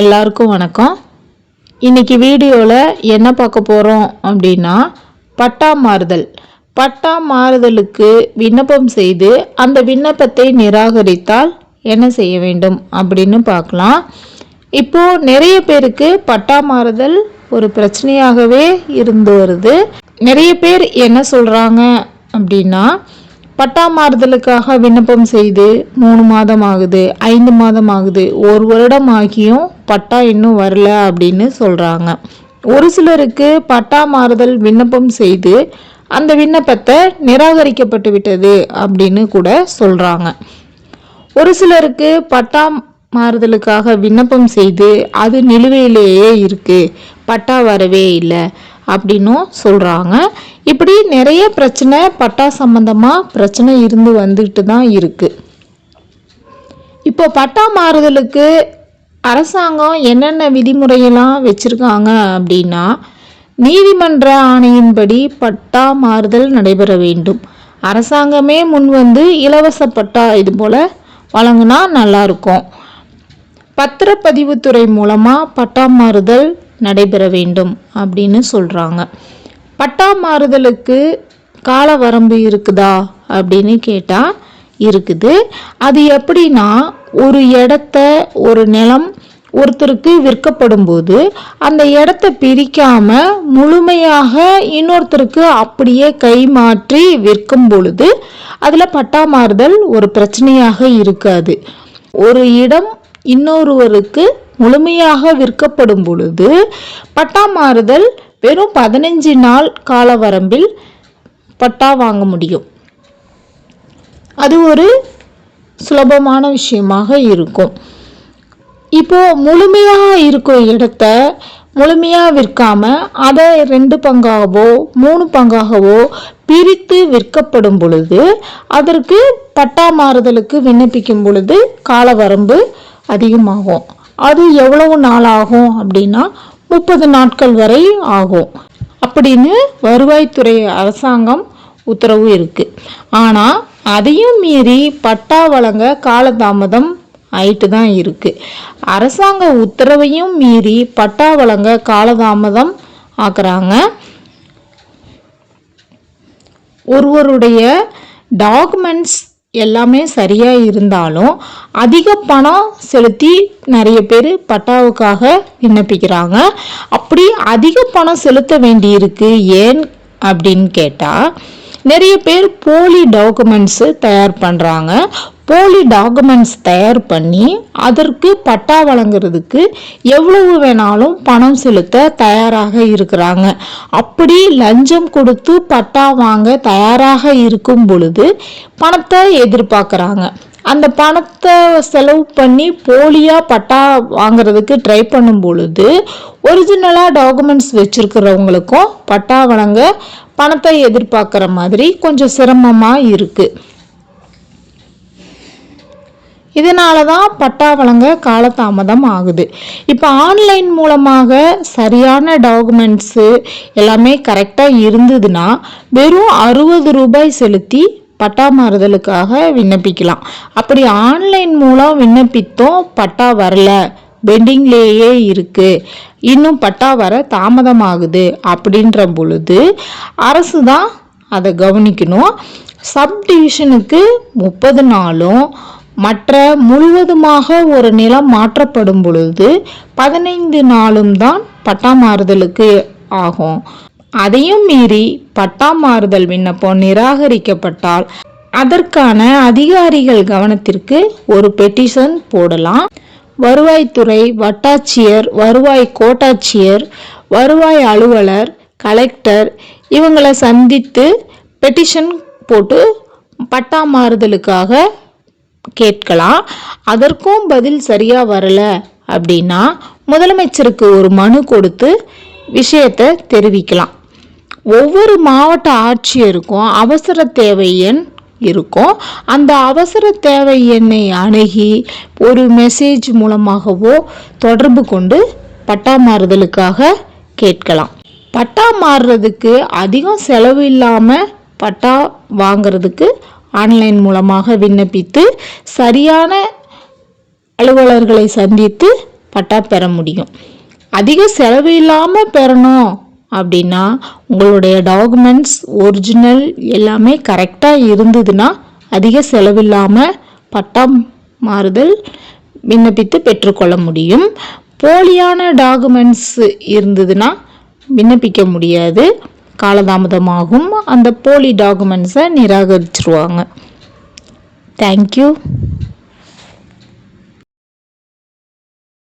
எல்லாருக்கும் வணக்கம். இன்னைக்கு வீடியோவில் என்ன பார்க்க போகிறோம் அப்படின்னா பட்டா மாறுதல். பட்டா மாறுதலுக்கு விண்ணப்பம் செய்து அந்த விண்ணப்பத்தை நிராகரித்தால் என்ன செய்ய வேண்டும் அப்படின்னு பார்க்கலாம். இப்போது நிறைய பேருக்கு பட்டா மாறுதல் ஒரு பிரச்சனையாகவே இருந்து வருது. நிறைய பேர் என்ன சொல்கிறாங்க அப்படின்னா பட்டா மாறுதலுக்காக விண்ணப்பம் செய்து மூணு மாதம் ஆகுது ஐந்து மாதம் ஆகுது ஒரு வருடம் ஆகியும் பட்டா இன்னும் வரல அப்படின்னு சொல்கிறாங்க ஒரு சிலருக்கு பட்டா மாறுதல் விண்ணப்பம் செய்து அந்த விண்ணப்பத்தை நிராகரிக்கப்பட்டு விட்டது அப்படின்னு கூட சொல்கிறாங்க ஒரு சிலருக்கு பட்டா மாறுதலுக்காக விண்ணப்பம் செய்து அது நிலுவையிலேயே இருக்குது பட்டா வரவே இல்லை அப்படின்னும் சொல்கிறாங்க இப்படி நிறைய பிரச்சனை பட்டா சம்பந்தமாக பிரச்சனை இருந்து வந்துக்கிட்டு தான் இருக்குது இப்போ பட்டா மாறுதலுக்கு அரசாங்கம் என்னென்ன விதிமுறையெல்லாம் வச்சுருக்காங்க அப்படின்னா நீதிமன்ற ஆணையின்படி பட்டா மாறுதல் நடைபெற வேண்டும். அரசாங்கமே முன் வந்து இலவச பட்டா இது போல் வழங்கினா நல்லாயிருக்கும் பத்திரப்பதிவுத்துறை மூலமாக பட்டா மாறுதல் நடைபெற வேண்டும் அப்படின்னு சொல்கிறாங்க பட்டா மாறுதலுக்கு கால வரம்பு இருக்குதா அப்படின்னு கேட்டால் இருக்குது. அது எப்படின்னா ஒரு இடத்த ஒரு நிலம் ஒருத்தருக்கு விற்கப்படும் போது அந்த இடத்த பிரிக்காம முழுமையாக இன்னொருத்தருக்கு அப்படியே கை மாற்றி விற்கும் பொழுது அதில் பட்டா மாறுதல் ஒரு பிரச்சனையாக இருக்காது. ஒரு இடம் இன்னொருவருக்கு முழுமையாக விற்கப்படும் பொழுது பட்டா மாறுதல் வெறும் பதினஞ்சு நாள் கால வரம்பில் பட்டா வாங்க முடியும். அது ஒரு சுலபமான விஷயமாக இருக்கும். இப்போ முழுமையாக இருக்கும் இடத்த முழுமையாக விற்காம அதை ரெண்டு பங்காகவோ மூணு பங்காகவோ பிரித்து விற்கப்படும் பொழுது அதற்கு பட்டா மாறுதலுக்கு விண்ணப்பிக்கும் பொழுது கால வரம்பு அதிகமாகும். அது எவ்வளவு நாள் ஆகும் அப்படின்னா முப்பது நாட்கள் வரை ஆகும். அப்படின்னு வருவாய்த்துறை அரசாங்கம் உத்தரவு இருக்குது ஆனால் அதையும் மீறி பட்டா வழங்க காலதாமதம் ஆயிட்டு தான் இருக்குது அரசாங்க உத்தரவையும் மீறி பட்டா வழங்க காலதாமதம் ஆக்குறாங்க. ஒருவருடைய டாக்குமெண்ட்ஸ் எல்லாமே சரியாக இருந்தாலும் அதிக பணம் செலுத்தி நிறைய பேர் பட்டாவுக்காக விண்ணப்பிக்கிறாங்க. அப்படி அதிக பணம் செலுத்த வேண்டியிருக்கு ஏன் அப்படின்னு கேட்டால் நிறைய பேர் போலி டாக்குமெண்ட்ஸு தயார் பண்ணுறாங்க போலி டாக்குமெண்ட்ஸ் தயார் பண்ணி அதற்கு பட்டா வழங்குறதுக்கு எவ்வளவு வேணாலும் பணம் செலுத்த தயாராக இருக்கிறாங்க. அப்படி லஞ்சம் கொடுத்து பட்டா வாங்க தயாராக இருக்கும் பொழுது பணத்தை எதிர்பார்க்குறாங்க. அந்த பணத்தை செலவு பண்ணி போலியாக பட்டா வாங்குறதுக்கு ட்ரை பண்ணும் பொழுது ஒரிஜினலாக டாக்குமெண்ட்ஸ் வச்சுருக்கிறவங்களுக்கும் பட்டா வழங்க பணத்தை எதிர்பார்க்குற மாதிரி கொஞ்சம் சிரமமாக இருக்குது இதனால தான் பட்டா வழங்க காலதாமதம் ஆகுது. இப்போ ஆன்லைன் மூலமாக சரியான டாக்குமெண்ட்ஸு எல்லாமே கரெக்டாக இருந்ததுன்னா வெறும் அறுபது ரூபாய் செலுத்தி பட்டா மாறுதலுக்காக விண்ணப்பிக்கலாம். அப்படி ஆன்லைன் மூலம் விண்ணப்பித்தோம் பட்டா வரல. பெண்டிங்லேயே இருக்கு. இன்னும் பட்டா வர தாமதமாகுது அப்படின்ற பொழுது அரசு தான் அதை கவனிக்கணும். சப்டிவிஷனுக்கு முப்பது நாளும் மற்ற முழுவதுமாக ஒரு நிலம் மாற்றப்படும் பொழுது பதினைந்து நாளும் தான் பட்டா மாறுதலுக்கு ஆகும். அதையும் மீறி பட்டா மாறுதல் விண்ணப்பம் நிராகரிக்கப்பட்டால் அதற்கான அதிகாரிகள் கவனத்திற்கு ஒரு பெட்டிஷன் போடலாம். வருவாய்த்துறை வட்டாட்சியர் வருவாய் கோட்டாட்சியர் வருவாய் அலுவலர் கலெக்டர் இவங்களை சந்தித்து பெட்டிஷன் போட்டு பட்டா மாறுதலுக்காக கேட்கலாம். அதற்கும் பதில் சரியாக வரல அப்படின்னா முதலமைச்சருக்கு ஒரு மனு கொடுத்து விஷயத்தை தெரிவிக்கலாம். ஒவ்வொரு மாவட்ட ஆட்சியருக்கும் அவசர தேவை எண் இருக்கும். அந்த அவசர தேவை எண்ணை அணுகி ஒரு மெசேஜ் மூலமாகவோ தொடர்பு கொண்டு பட்டா மாறுதலுக்காக கேட்கலாம். பட்டா மாறுறதுக்கு அதிகம் செலவு இல்லாமல் பட்டா வாங்கிறதுக்கு ஆன்லைன் மூலமாக விண்ணப்பித்து சரியான அலுவலர்களை சந்தித்து பட்டா பெற முடியும். அதிக செலவு இல்லாமல் பெறணும் அப்படின்னா உங்களுடைய டாக்குமெண்ட்ஸ் ஒரிஜினல் எல்லாமே கரெக்டாக இருந்ததுன்னா அதிக செலவில்லாமல் பட்டா மாறுதல் விண்ணப்பித்து பெற்றுக்கொள்ள முடியும். போலியான டாக்குமெண்ட்ஸ் இருந்ததுன்னா விண்ணப்பிக்க முடியாது. காலதாமதமாகும். அந்த போலி டாக்குமெண்ட்ஸை நிராகரிச்சிருவாங்க. தேங்க்யூ